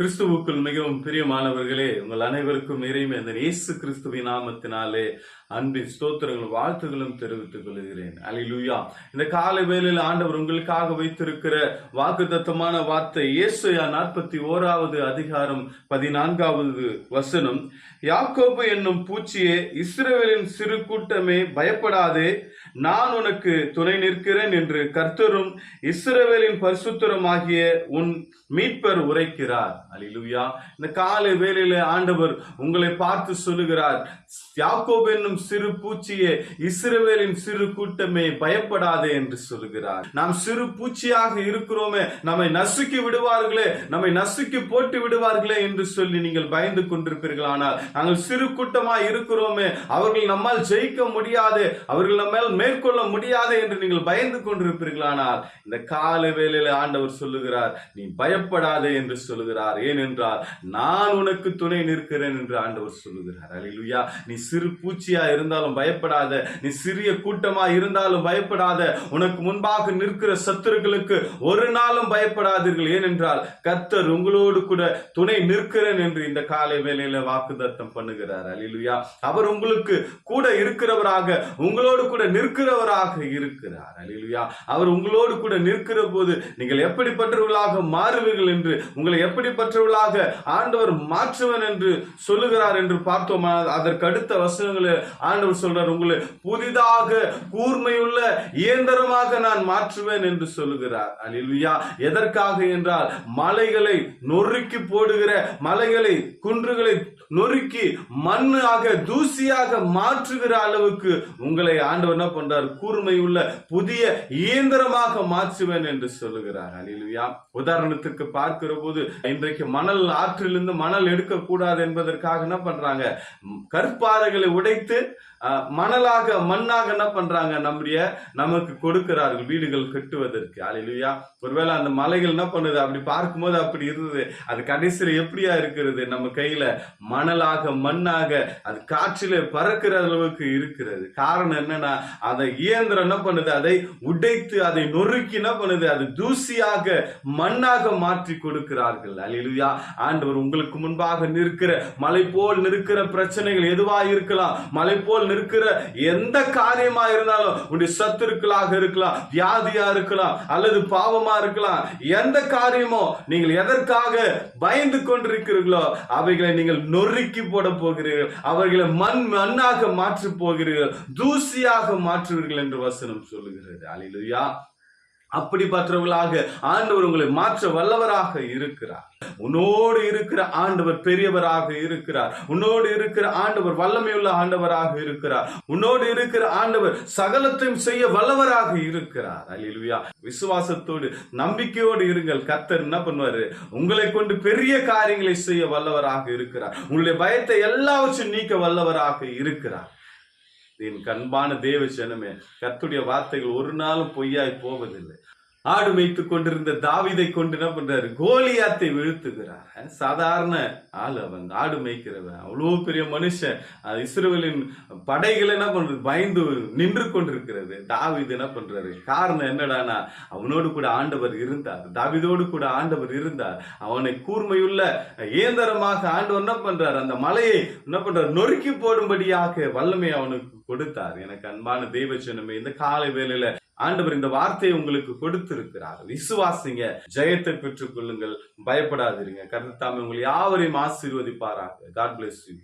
கிறிஸ்துவுக்குள் மிகவும் பிரியமானவர்களே உங்கள் அனைவருக்கும் இறைமை அந்த இயேசு கிறிஸ்துவின் நாமத்தினாலே அன்பின் ஸ்தோத்திரங்களும் வாழ்த்துகளும் தெரிவித்துக் கொள்கிறேன். அலிலுயா இந்த காலை வேளையில் ஆண்டவர் உங்களுக்காக வைத்திருக்கிற வாக்குத்தத்தமான வார்த்தை இயேசுயா நாற்பத்தி ஓராவது அதிகாரம் பதினான்காவது வசனம். யாக்கோபு என்னும் பூச்சியே இஸ்ரவேலின் சிறு கூட்டமே பயப்படாதே நான் உனக்கு துணை நிற்கிறேன் என்று கர்த்தரும் இஸ்ரவேலின் பரிசுத்திரமாகிய உன் மீட்பர் உரைக்கிறார். அலிலுயா இந்த காலை வேலையில ஆண்டவர் உங்களை பார்த்து சொல்லுகிறார் யாக்கோப் என்னும் சிறு பூச்சியே இஸ்ரவேலின் சிறு கூட்டமே பயப்படாதே என்று சொல்லுகிறார். நாம் சிறு பூச்சியாக இருக்கிறோமே நம்மை நசுக்கி விடுவார்களே நம்மை நசுக்கி போட்டு விடுவார்களே என்று சொல்லி நீங்கள் பயந்து கொண்டிருப்பீர்கள். ஆனால் நாங்கள் சிறு கூட்டமாய் இருக்கிறோமே அவர்கள் நம்மால் ஜெயிக்க முடியாது அவர்கள் நம்மால் மேற்கொள்ள முடியாது என்று நீங்கள் பயந்து கொண்டிருப்பீர்களானால் இந்த காலை வேலையில ஆண்டவர் சொல்லுகிறார் நீ பயப்படாதே என்று சொல்லுகிறார். ஏனென்றால் நான் உனக்கு துணை நிற்கிறேன் என்று ஆண்டவர் சொல்லுகிறார். அல்லேலூயா நீ சிறு பூச்சியா இருந்தாலும் பயப்படாத. நீ சிறிய கூட்டமா இருந்தாலும் பயப்படாத. உனக்கு முன்பாக நிற்கிற சத்துருக்களுக்கு ஒரு நாளும் பயப்படாதீர்கள். ஏனென்றால் கர்த்தர் உங்களோடு கூட துணை நிற்கிறேன் என்று இந்த காலை வேலையில வாக்குதத்தம் பண்ணுகிறார். அலிலுயா அவர் உங்களுக்கு கூட இருக்கிறவராக உங்களோடு கூட நிற்கிறவராக இருக்கிறார். அலிலுயா அவர் உங்களோடு கூட நிற்கிற போது நீங்கள் எப்படிப்பட்டவர்களாக மாறுவீர்கள் என்று உங்களை எப்படிப்பட்ட எப்படிப்பட்டவர்களாக ஆண்டவர் மாற்றுவன் என்று சொல்லுகிறார் என்று பார்த்தோம். அதற்கு அடுத்த வசனங்களை ஆண்டவர் சொல்றார் உங்களை புதிதாக கூர்மையுள்ள இயந்திரமாக நான் மாற்றுவேன் என்று சொல்லுகிறார். அலிலுயா எதற்காக என்றால் மலைகளை நொறுக்கி போடுகிற மலைகளை குன்றுகளை நொறுக்கி மண்ணாக தூசியாக மாற்றுகிற அளவுக்கு உங்களை ஆண்டவர் என்ன பண்றார்? கூர்மையுள்ள புதிய இயந்திரமாக மாற்றுவேன் என்று சொல்லுகிறார். அலிலுயா உதாரணத்துக்கு பார்க்கிற போது இன்றைக்கு மணல் ஆற்றிலிருந்து மணல் எடுக்கக்கூடாது என்பதற்காக என்ன பண்றாங்க? கற்பாறைகளை உடைத்து மணலாக மண்ணாக என்ன பண்றாங்க நம்முடைய நமக்கு கொடுக்கிறார்கள் வீடுகள் கட்டுவதற்கு. அலையிலுயா ஒருவேளை அந்த மலைகள் என்ன பண்ணுது? அப்படி பார்க்கும்போது அப்படி இருந்தது. அது கடைசியில் எப்படியா இருக்கிறது? நம்ம கையில மணலாக மண்ணாக அது காற்றில பறக்கிற அளவுக்கு இருக்கிறது. காரணம் என்னன்னா அதை இயந்திரம் என்ன பண்ணுது? அதை உடைத்து அதை நொறுக்கி என்ன பண்ணுது? அது தூசியாக மண்ணாக மாற்றி கொடுக்கிறார்கள். அலிலுயா ஆண்டவர் உங்களுக்கு முன்பாக நிற்கிற மலை போல் நிற்கிற பிரச்சனைகள் எதுவா இருக்கலாம். மலை போல் இருக்கிற எந்த காரியமா இருந்தாலும் உடைய சத்துருக்களாக இருக்கலாம் வியாதியா இருக்கலாம் அல்லது பாவமா இருக்கலாம் எந்த காரியமோ நீங்கள் எதற்காக பயந்து கொண்டிருக்கிறீர்களோ அவைகளை நீங்கள் நொறுக்கி போட போகிறீர்கள் அவர்களை மண் மண்ணாக மாற்றி போகிறீர்கள் தூசியாக மாற்றுவீர்கள் என்று வசனம் சொல்லுகிறது. அலிலுயா அப்படிப்பட்டவர்களாக ஆண்டவர் உங்களை மாற்ற வல்லவராக இருக்கிறார். உன்னோடு இருக்கிற ஆண்டவர் பெரியவராக இருக்கிறார். உன்னோடு இருக்கிற ஆண்டவர் வல்லமையுள்ள ஆண்டவராக இருக்கிறார். உன்னோடு இருக்கிற ஆண்டவர் சகலத்தையும் செய்ய வல்லவராக இருக்கிறார். அலிலுயா விசுவாசத்தோடு நம்பிக்கையோடு இருங்கள். கத்தர் என்ன பண்ணுவாரு? உங்களை கொண்டு பெரிய காரியங்களை செய்ய வல்லவராக இருக்கிறார். உங்களுடைய பயத்தை எல்லாவற்றையும் நீக்க வல்லவராக இருக்கிறார். என் கண்பான தேவ ஜனமே கத்துடைய வார்த்தைகள் ஒரு நாளும் பொய்யாய் போவதில்லை. ஆடு மேய்த்து கொண்டிருந்த தாவிதை கொண்டு என்ன பண்றாரு? கோலியாத்தை வீழ்த்துகிறார். சாதாரண ஆள் அவன் ஆடு மேய்க்கிறவன். அவ்வளோ பெரிய மனுஷன். அஹ் படைகள் என்ன பண்றது? பயந்து நின்று கொண்டிருக்கிறது. தாவிது என்ன பண்றாரு? காரணம் என்னடானா? அவனோடு கூட ஆண்டவர் இருந்தார். தாவிதோடு கூட ஆண்டவர் இருந்தார். அவனை கூர்மையுள்ள இயந்திரமாக ஆண்டவர் என்ன பண்றார்? அந்த மலையை என்ன பண்றாரு? நொறுக்கி போடும்படியாக வல்லமை அவனுக்கு கொடுத்தார். எனக்கு அன்பான தெய்வச்சனமே இந்த காலை வேலையில ஆண்டவர் இந்த வார்த்தையை உங்களுக்கு கொடுத்திருக்கிறார். விசுவாசிங்க ஜெயத்தை பெற்றுக் கொள்ளுங்கள் பயப்படாதீங்க கருத்தாமே உங்களை யாவரையும் ஆசீர்வதிப்பாராக. God bless you